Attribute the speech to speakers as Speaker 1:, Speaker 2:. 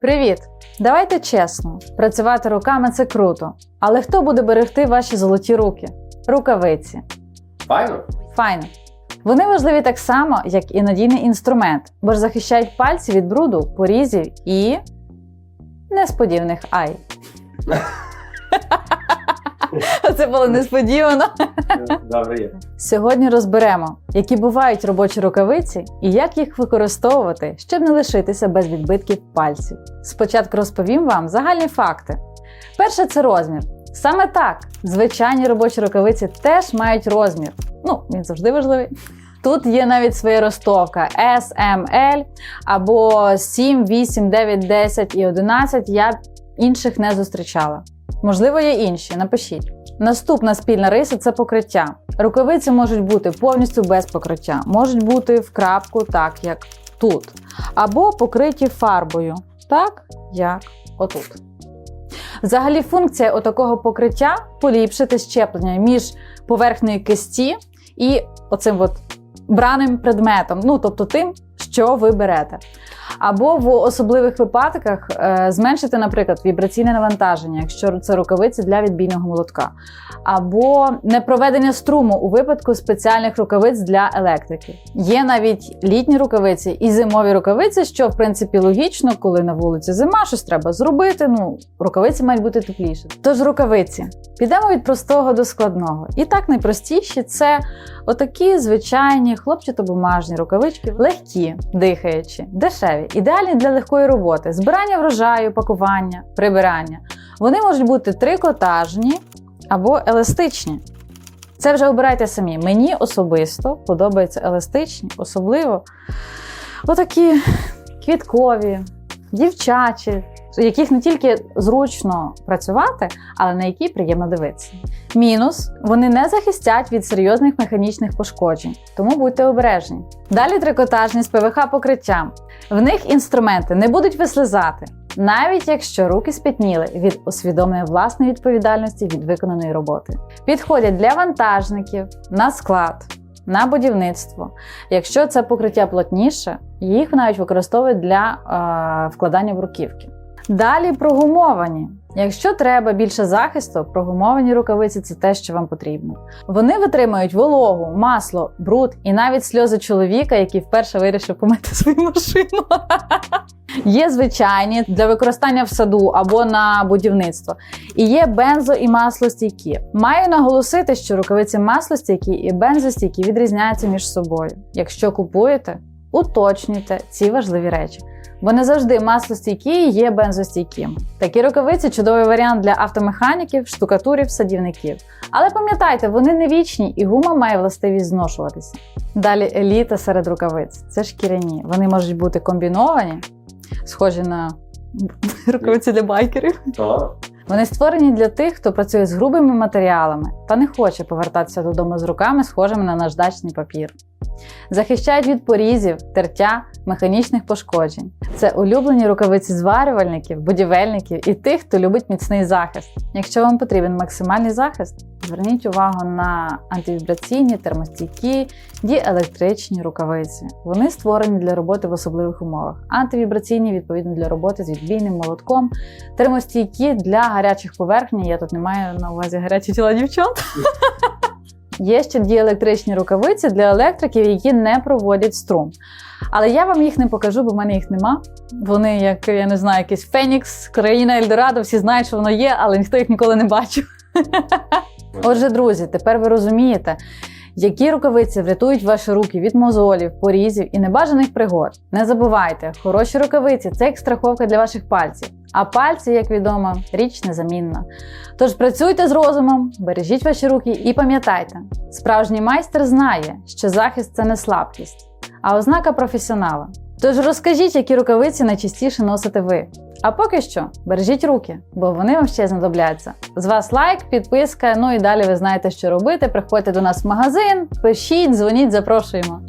Speaker 1: Привіт! Давайте чесно, працювати руками це круто. Але хто буде берегти ваші золоті руки? Рукавиці.
Speaker 2: Файно?
Speaker 1: Файно. Вони важливі так само, як і надійний інструмент, бо ж захищають пальці від бруду, порізів і несподіваних ай. Це було несподівано.
Speaker 2: Добре є.
Speaker 1: Сьогодні розберемо, які бувають робочі рукавиці і як їх використовувати, щоб не лишитися без відбитків пальців. Спочатку розповім вам загальні факти. Перше це розмір. Саме так, звичайні робочі рукавиці теж мають розмір. Ну, він завжди важливий. Тут є навіть своя ростовка S, M, L або 7, 8, 9, 10 і 11. Я інших не зустрічала. Можливо, є інші. Напишіть. Наступна спільна риса це покриття. Рукавиці можуть бути повністю без покриття, можуть бути в крапку, так як тут, або покриті фарбою, так як отут. Взагалі, функція отакого покриття поліпшити щеплення між поверхнею кисті і оцим от браним предметом, ну тобто тим, що ви берете. Або в особливих випадках е, зменшити, наприклад, вібраційне навантаження, якщо це рукавиці для відбійного молотка, або непроведення струму у випадку спеціальних рукавиць для електрики. Є навіть літні рукавиці і зимові рукавиці, що в принципі логічно, коли на вулиці зима, щось треба зробити. Ну, рукавиці мають бути тепліші. Тож рукавиці. Підемо від простого до складного. І так найпростіші це отакі звичайні хлопчатобумажні рукавички, легкі, дихаючі, дешеві, ідеальні для легкої роботи, збирання врожаю, пакування, прибирання. Вони можуть бути трикотажні або еластичні. Це вже обирайте самі. Мені особисто подобаються еластичні, особливо отакі квіткові, дівчачі, в яких не тільки зручно працювати, але на які приємно дивитися. Мінус вони не захистять від серйозних механічних пошкоджень, тому будьте обережні. Далі трикотажні з ПВХ покриттям. В них інструменти не будуть вислизати, навіть якщо руки спітніли від усвідомлення власної відповідальності від виконаної роботи. Підходять для вантажників, на склад, на будівництво. Якщо це покриття плотніше, їх навіть використовують для е, вкладання в руківки. Далі прогумовані. Якщо треба більше захисту, прогумовані рукавиці це те, що вам потрібно. Вони витримують вологу, масло, бруд і навіть сльози чоловіка, який вперше вирішив помити свою машину. Є звичайні для використання в саду або на будівництво. І є бензо і маслостійкі. Маю наголосити, що рукавиці маслостійкі і бензостійкі відрізняються між собою. Якщо купуєте, уточнюйте ці важливі речі. Бо не завжди маслостійкі є бензостійкими. Такі рукавиці чудовий варіант для автомеханіків, штукатурів, садівників. Але пам'ятайте, вони не вічні і гума має властивість зношуватися. Далі еліта серед рукавиць це шкіряні. Вони можуть бути комбіновані, схожі на рукавиці для байкерів. Вони створені для тих, хто працює з грубими матеріалами та не хоче повертатися додому з руками, схожими на наждачний папір. Захищають від порізів, тертя, механічних пошкоджень. Це улюблені рукавиці зварювальників, будівельників і тих, хто любить міцний захист. Якщо вам потрібен максимальний захист, зверніть увагу на антивібраційні, термостійкі, діелектричні рукавиці. Вони створені для роботи в особливих умовах. Антивібраційні відповідно для роботи з відбійним молотком, термостійкі для гарячих поверхнень. Я тут не маю на увазі гарячі тіла дівчат. Є ще діелектричні рукавиці для електриків, які не проводять струм. Але я вам їх не покажу, бо в мене їх нема. Вони, як я не знаю, якийсь Фенікс, країна Ельдорадо, всі знають, що воно є, але ніхто їх ніколи не бачив. Отже, друзі, тепер ви розумієте, які рукавиці врятують ваші руки від мозолів, порізів і небажаних пригод. Не забувайте, хороші рукавиці це як страховка для ваших пальців. А пальці, як відомо, річ незамінна. Тож працюйте з розумом, бережіть ваші руки і пам'ятайте, справжній майстер знає, що захист це не слабкість, а ознака професіонала. Тож розкажіть, які рукавиці найчастіше носите ви. А поки що бережіть руки, бо вони вам ще знадобляться. З вас лайк, підписка. Ну і далі ви знаєте, що робити. Приходьте до нас в магазин, пишіть, дзвоніть, запрошуємо.